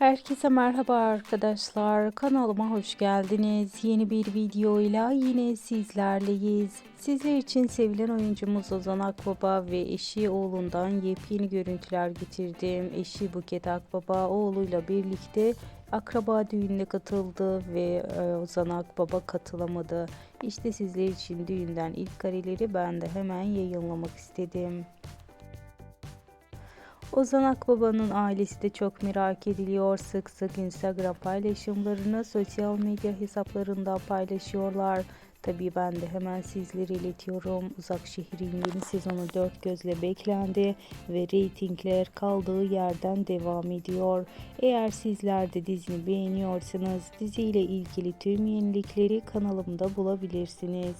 Herkese merhaba arkadaşlar. Kanalıma hoş geldiniz. Yeni bir videoyla yine sizlerleyiz. Sizler için sevilen oyuncumuz Ozan Akbaba ve eşi oğlundan yepyeni görüntüler getirdim. Eşi Buket Akbaba oğluyla birlikte akraba düğününe katıldı ve e, Ozan Akbaba katılamadı. İşte sizler için düğünden ilk kareleri ben de hemen yayınlamak istedim. Ozan Akbaba'nın ailesi de çok merak ediliyor. Sık sık Instagram paylaşımlarını sosyal medya hesaplarından paylaşıyorlar. Tabii ben de hemen sizlere iletiyorum. Uzak Şehir'in yeni sezonu dört gözle beklendi ve reytingler kaldığı yerden devam ediyor. Eğer sizler de dizini beğeniyorsanız diziyle ilgili tüm yenilikleri kanalımda bulabilirsiniz.